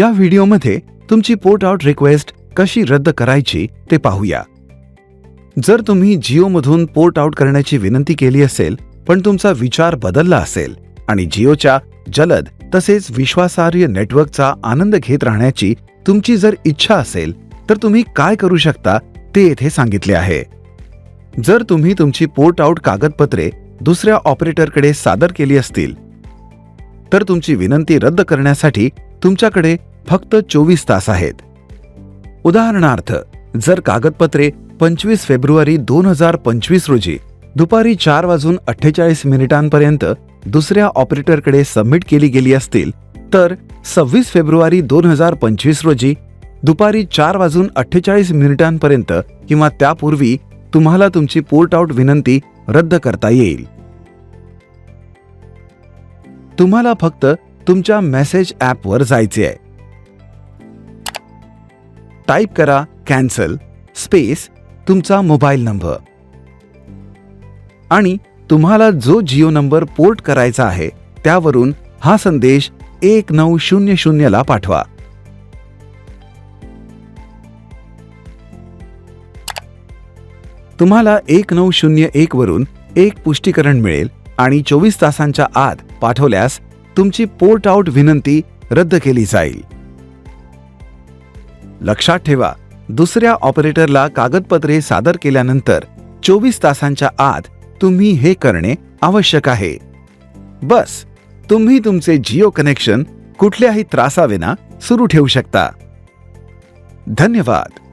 या व्हिडिओमध्ये तुमची पोर्ट आउट रिक्वेस्ट कशी रद्द करायची ते पाहूया. जर तुम्ही जिओमधून पोर्ट आउट करण्याची विनंती केली असेल पण तुमचा विचार बदलला असेल आणि जिओच्या जलद तसेच विश्वासार्ह नेटवर्कचा आनंद घेत राहण्याची तुमची जर इच्छा असेल तर तुम्ही काय करू शकता ते येथे सांगितले आहे. जर तुम्ही तुमची पोर्ट आउट कागदपत्रे दुसऱ्या ऑपरेटरकडे सादर केली असतील तर तुमची विनंती रद्द करण्यासाठी तुमच्याकडे फक्त चोवीस तास आहेत. उदाहरणार्थ जर कागदपत्रे पंचवीस फेब्रुवारी दोन हजार पंचवीस रोजी दुपारी चार वाजून अठ्ठेचाळीस मिनिटांपर्यंत दुसऱ्या ऑपरेटरकडे सबमिट केली गेली असतील तर सव्वीस फेब्रुवारी दोन हजार पंचवीस रोजी दुपारी चार वाजून अठ्ठेचाळीस मिनिटांपर्यंत किंवा त्यापूर्वी तुम्हाला तुमची पोर्ट आउट विनंती रद्द करता येईल. तुम्हाला फक्त तुमच्या मेसेज ॲपवर जायचे आहे. टाईप करा कॅन्सल स्पेस तुमचा मोबाईल नंबर. आणि तुम्हाला जो जिओ नंबर पोर्ट करायचा आहे त्यावरून हा संदेश एक नऊ शून्य शून्यला पाठवा. तुम्हाला एक नऊ शून्य एक वरून एक पुष्टीकरण मिळेल आणि चोवीस तासांच्या आत पाठवल्यास तुमची पोर्ट आउट विनंती रद्द केली जाईल. लक्षात ठेवा दुसऱ्या ऑपरेटरला कागदपत्रे सादर केल्यानंतर चोवीस तासांच्या आत तुम्ही हे करणे आवश्यक आहे. बस तुम्ही तुमचे जिओ कनेक्शन कुठल्याही त्रासाविना सुरू ठेवू शकता. धन्यवाद.